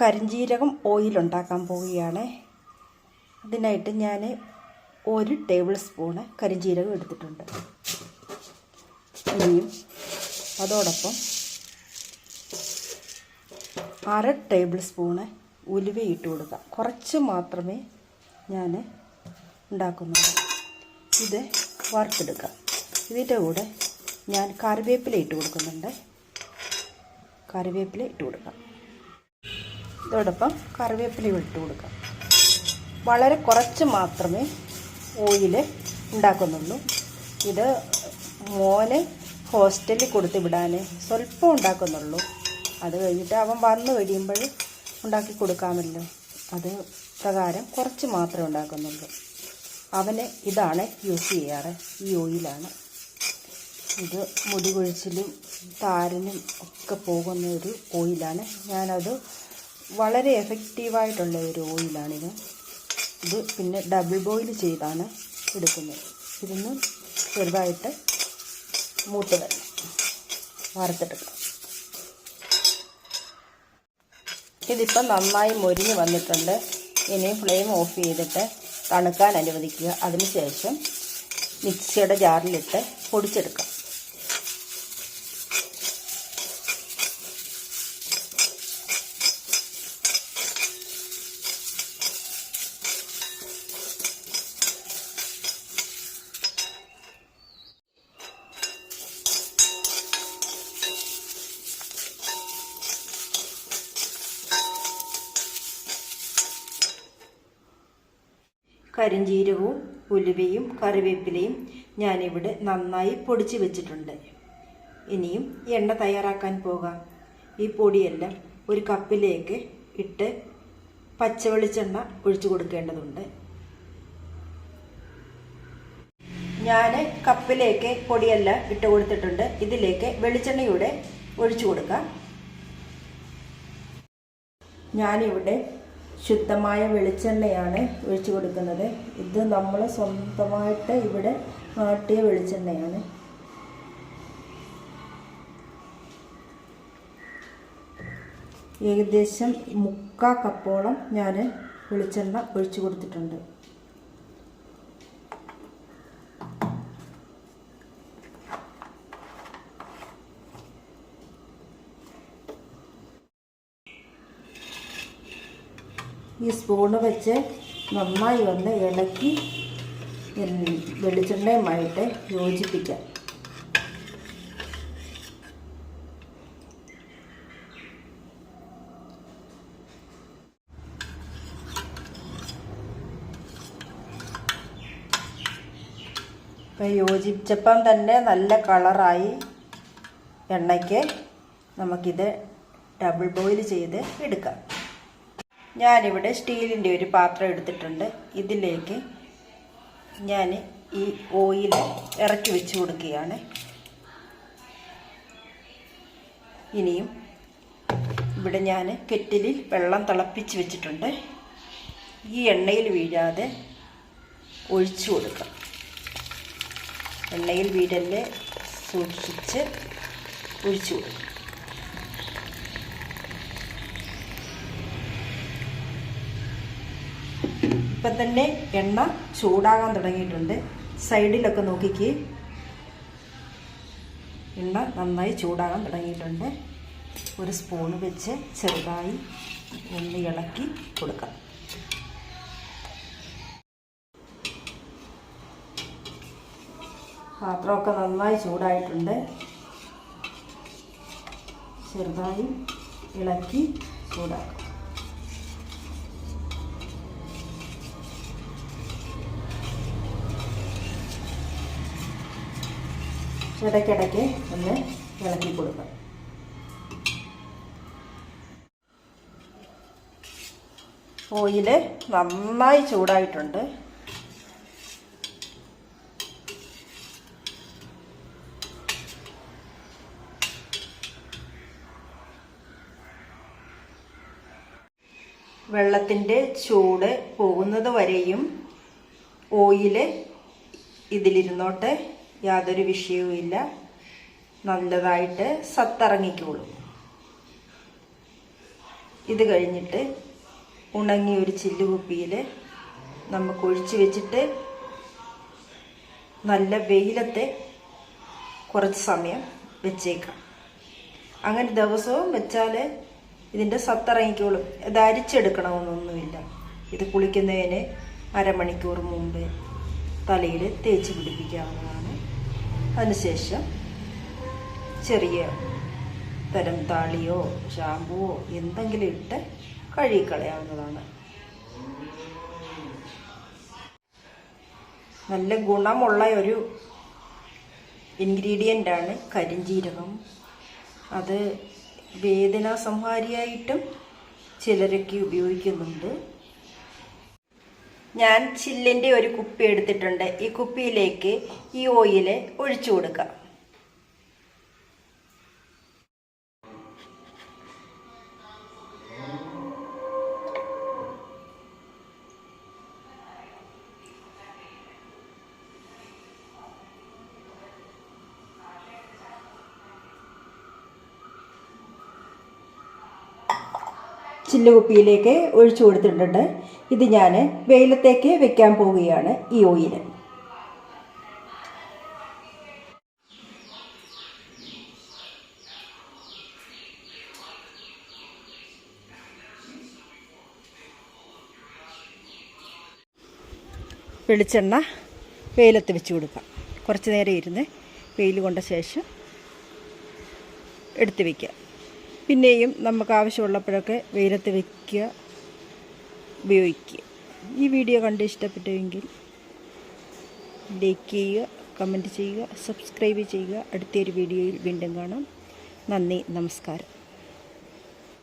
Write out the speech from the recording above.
കരിഞ്ജീരകം oil ഉണ്ടാക്കാൻ പോവുകയാണ്. അതിനായിട്ട് ഞാൻ ഒരു ടേബിൾ സ്പൂണ് കരിഞ്ചീരകം എടുത്തിട്ടുണ്ട്. ഇനിയും അതോടൊപ്പം അര ടേബിൾ സ്പൂണ് ഉലുവ ഇട്ട് കൊടുക്കുക കുറച്ച് മാത്രമേ ഞാൻ ഉണ്ടാക്കുന്നുള്ളൂ. ഇത് വറുത്തെടുക്കുക ഇതിന്റെ കൂടെ ഞാൻ കറിവേപ്പില ഇട്ട് കൊടുക്കുന്നുണ്ട്. കറിവേപ്പില ഇട്ട് കൊടുക്കാം. ഇതോടൊപ്പം കറിവേപ്പിലയും ഇട്ട് കൊടുക്കാം. വളരെ കുറച്ച് മാത്രമേ ഓയിൽ ഉണ്ടാക്കുന്നുള്ളൂ. ഇത് മോന് ഹോസ്റ്റലിൽ കൊടുത്ത് വിടാൻ സ്വല്പം ഉണ്ടാക്കുന്നുള്ളൂ. അത് കഴിഞ്ഞിട്ട് അവൻ വന്നു കഴിയുമ്പോൾ ഉണ്ടാക്കി കൊടുക്കാമല്ലോ. അത് പ്രകാരം കുറച്ച് മാത്രമേ ഉണ്ടാക്കുന്നുള്ളൂ. അവന് ഇതാണ് യൂസ് ചെയ്യാറ് ഈ ഓയിലാണ്. ഇത് മുടി കൊഴിച്ചിലും താരനും ഒക്കെ പോകുന്ന ഒരു ഓയിലാണ്. ഞാനത് വളരെ എഫക്റ്റീവായിട്ടുള്ള ഒരു ഓയിലാണിത് ഇത് പിന്നെ ഡബിൾ ബോയിൽ ചെയ്താണ് എടുക്കുന്നത്. ഇതൊന്ന് ചെറുതായിട്ട് മൂത്ത് വരണം. വറുത്തെടുക്കണം. ഇതിപ്പം നന്നായി മൊരിഞ്ഞ് വന്നിട്ടുണ്ട്. ഇനി ഫ്ലെയിം ഓഫ് ചെയ്തിട്ട് തണുക്കാൻ അനുവദിക്കുക. അതിനുശേഷം മിക്സിയുടെ ജാറിലിട്ട് പൊടിച്ചെടുക്കാം. കരിഞ്ജീരകവും ഉലുവയും കറിവേപ്പിലയും ഞാനിവിടെ നന്നായി പൊടിച്ച് വെച്ചിട്ടുണ്ട്. ഇനിയും എണ്ണ തയ്യാറാക്കാൻ പോകാം. ഈ പൊടിയെല്ലാം ഒരു കപ്പിലേക്ക് ഇട്ട് പച്ചവെളിച്ചെണ്ണ ഒഴിച്ചു കൊടുക്കേണ്ടതുണ്ട്. ഞാൻ കപ്പിലേക്ക് പൊടിയെല്ലാം ഇട്ട് കൊടുത്തിട്ടുണ്ട്. ഇതിലേക്ക് വെളിച്ചെണ്ണയുടെ ഒഴിച്ചു കൊടുക്കാം. ഞാനിവിടെ ശുദ്ധമായ വെളിച്ചെണ്ണയാണ് ഒഴിച്ചു കൊടുക്കുന്നത്. ഇത് നമ്മൾ സ്വന്തമായിട്ട് ഇവിടെ ആട്ടിയ വെളിച്ചെണ്ണയാണ്. ഏകദേശം മുക്കാ കപ്പോളം ഞാൻ വെളിച്ചെണ്ണ ഒഴിച്ചു കൊടുത്തിട്ടുണ്ട്. ഈ സ്പൂണ് വെച്ച് നന്നായി ഒന്ന് ഇളക്കി വെളിച്ചെണ്ണയുമായിട്ട് യോജിപ്പിക്കാം. ഇപ്പം യോജിച്ചപ്പം തന്നെ നല്ല കളറായി എണ്ണയ്ക്ക് നമുക്കിത് ഡബിൾ ബോയിൽ ചെയ്ത് എടുക്കാം. ഞാനിവിടെ സ്റ്റീലിന്റെ ഒരു പാത്രം എടുത്തിട്ടുണ്ട്. ഇതിലേക്ക് ഞാൻ ഈ ഓയിൽ ഇറക്കി വെച്ച് കൊടുക്കുകയാണ്. ഇനിയും ഇവിടെ ഞാൻ കെറ്റിലിൽ വെള്ളം തിളപ്പിച്ച് വെച്ചിട്ടുണ്ട്. ഈ എണ്ണയിൽ വീഴാതെ ഒഴിച്ചു കൊടുക്കാം. എണ്ണയിൽ വീടല്ലേ സൂക്ഷിച്ച് ഒഴിച്ചു കൊടുക്കും. ഇപ്പം തന്നെ എണ്ണ ചൂടാകാൻ തുടങ്ങിയിട്ടുണ്ട്. സൈഡിലൊക്കെ നോക്കിക്ക്. എണ്ണ നന്നായി ചൂടാകാൻ തുടങ്ങിയിട്ടുണ്ട്. ഒരു സ്പൂൺ വെച്ച് ചെറുതായി ഒന്ന് ഇളക്കി കൊടുക്കാം. പാത്രമൊക്കെ നന്നായി ചൂടായിട്ടുണ്ട്. ചെറുതായി ഇളക്കി ചൂടാക്കാം. ഇടയ്ക്കിടയ്ക്ക് ഒന്ന് ഇളക്കി കൊടുക്കാം. ഓയിൽ നന്നായി ചൂടായിട്ടുണ്ട്. വെള്ളത്തിന്റെ ചൂട് പോകുന്നത് വരെയും ഓയിൽ ഇതിലിരുന്നോട്ട്. യാതൊരു വിഷയവുമില്ല നല്ലതായിട്ട് സത്തിറങ്ങിക്കോളും. ഇത് കഴിഞ്ഞിട്ട് ഉണങ്ങിയ ഒരു ചില്ലുകുപ്പിയിൽ നമുക്ക് ഒഴിച്ചു വെച്ചിട്ട് നല്ല വെയിലത്തെ കുറച്ച് സമയം വെച്ചേക്കാം. അങ്ങനെ ദിവസവും വെച്ചാൽ ഇതിന്റെ സത്തിറങ്ങിക്കോളും. ഇത് അരിച്ചെടുക്കണമെന്നൊന്നുമില്ല. ഇത് കുളിക്കുന്നതിന് അരമണിക്കൂർ മുമ്പ് തലയിൽ തേച്ച് പിടിപ്പിക്കാവുന്നതാണ്. അതിനുശേഷം ചെറിയ തരം താളിയോ ഷാമ്പുവോ എന്തെങ്കിലും ഇട്ട് കഴുകിക്കളയാവുന്നതാണ്. നല്ല ഗുണമുള്ള ഒരു ഇൻഗ്രീഡിയന്റ് ആണ് കരിഞ്ജീരകം അത് വേദന സംഹാരിയായിട്ടും ചിലരൊക്കെ ഉപയോഗിക്കുന്നുണ്ട്. ഞാൻ ചില്ലിന്റെ ഒരു കുപ്പി എടുത്തിട്ടുണ്ട്. ഈ കുപ്പിയിലേക്ക് ഈ ഓയിൽ ഒഴിച്ചു കൊടുക്കാം. ചില്ലുകുപ്പിയിലേക്ക് ഒഴിച്ചു കൊടുത്തിട്ടുണ്ട്. ഇത് ഞാൻ വെയിലത്തേക്ക് വെക്കാൻ പോവുകയാണ് ഈ ഓയിൽ വെളിച്ചെണ്ണ വെയിലത്ത് വെച്ച് കൊടുക്കാം. കുറച്ച് നേരം ഇരുന്ന് വെയിൽ കൊണ്ട ശേഷം എടുത്ത് വയ്ക്കുക പിന്നെയും നമുക്ക് ആവശ്യമുള്ളപ്പോഴൊക്കെ വെയിലത്ത് വയ്ക്കുക ഉപയോഗിക്കുക. ഈ വീഡിയോ കണ്ട് ഇഷ്ടപ്പെട്ടുവെങ്കിൽ ലൈക്ക് ചെയ്യുക കമന്റ് ചെയ്യുക സബ്സ്ക്രൈബ് ചെയ്യുക. അടുത്തൊരു വീഡിയോയിൽ വീണ്ടും കാണാം. നന്ദി നമസ്കാരം.